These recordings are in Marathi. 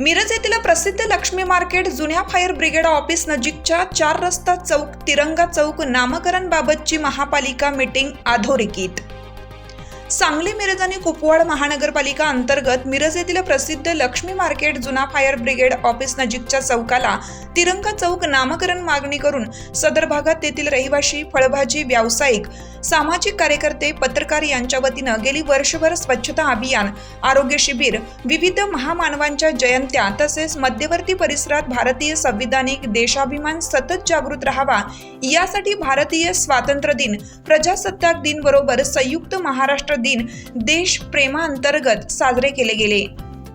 मिरज येथील प्रसिद्ध लक्ष्मी मार्केट जुन्या फायर ब्रिगेड ऑफिस नजीकच्या चार रस्ता चौक तिरंगा चौक नामकरण बाबतची महापालिका मीटिंग अधोरेखित. सांगली मिरज आणि कुपवाड महानगरपालिका अंतर्गत मिरज येथील प्रसिद्ध लक्ष्मी मार्केट जुना फायर ब्रिगेड ऑफिस नजीकच्या चौकाला तिरंगा चौक नामकरण मागणी करून सदर भागात तेथील रहिवाशी फळभाजी व्यावसायिक सामाजिक कार्यकर्ते पत्रकार यांच्या वतीनं गेली वर्षभर स्वच्छता अभियान आरोग्य शिबिर विविध महामानवांच्या जयंत्या तसेच मध्यवर्ती परिसरात भारतीय संविधानिक देशाभिमान सतत जागृत राहावा यासाठी भारतीय स्वातंत्र्य दिन प्रजासत्ताक दिन बरोबर संयुक्त महाराष्ट्र दिन देश प्रेमाअंतर्गत साजरे केले गेले.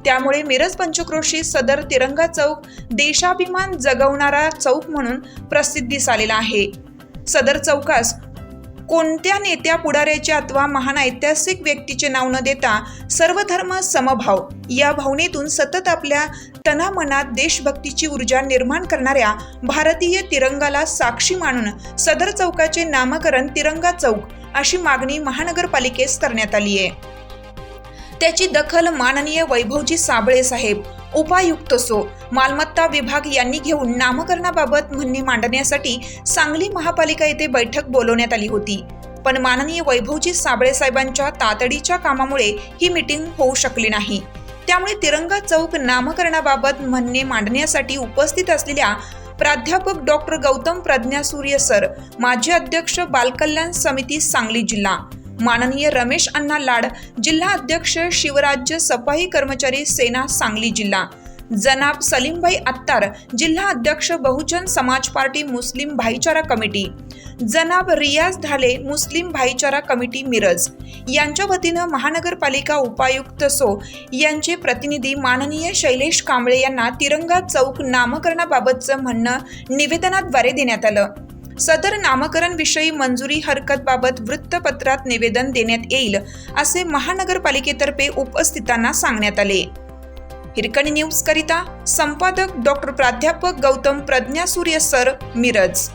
त्यामुळे मिरज पंचक्रोशी सदर तिरंगा चौक देशाभिमान जगवणारा चौक म्हणून प्रसिद्धीस आलेला आहे. सदर चौकास कोणत्या नेत्या पुढाऱ्याचे अथवा महान ऐतिहासिक व्यक्तीचे नाव न देता सर्वधर्म समभाव या भावनेतून सतत आपल्या तनामनात देशभक्तीची ऊर्जा निर्माण करणाऱ्या भारतीय तिरंगाला साक्षी मानून सदर चौकाचे नामकरण तिरंगा चौक अशी मागणी महानगरपालिकेस करण्यात आली आहे. त्याची दखल माननीय वैभवजी साबळे साहेब उपायुक्त सो. मालमत्ता विभाग यांनी घेऊन नामकरणाबाबत म्हणणे मांडण्यासाठी सांगली महापालिका येथे बैठक बोलवण्यात आली होती. पण माननीय वैभवजी साबळे साहेबांच्या तातडीच्या कामामुळे ही मीटिंग होऊ शकली नाही. त्यामुळे तिरंगा चौक नामकरणाबाबत म्हणणे मांडण्यासाठी उपस्थित असलेल्या प्राध्यापक डॉक्टर गौतम प्रज्ञासूर्य सर माजी अध्यक्ष बालकल्याण समिती सांगली जिल्हा माननीय रमेश अण्णा लाड जिल्हा अध्यक्ष शिवराज्य सफाई कर्मचारी सेना सांगली जिल्हा. जनाब सलीमभाई अत्तार जिल्हा अध्यक्ष बहुजन समाज पार्टी मुस्लिम भाईचारा कमिटी. जनाब रियाज ढाले मुस्लिम भाईचारा कमिटी मिरज. यांच्या वतीनं महानगरपालिका उपायुक्त सो यांचे प्रतिनिधी माननीय शैलेश कांबळे यांना तिरंगा चौक नामकरणाबाबतचं म्हणणं निवेदनाद्वारे देण्यात आलं. सदर नामकरण विषयी मंजुरी हरकतबाबत वृत्तपत्रात निवेदन देण्यात येईल असे महानगरपालिकेतर्फे उपस्थितांना सांगण्यात आले. हिरकणी न्यूज करिता संपादक डॉक्टर प्राध्यापक गौतम प्रज्ञासूर्य सर मिरज.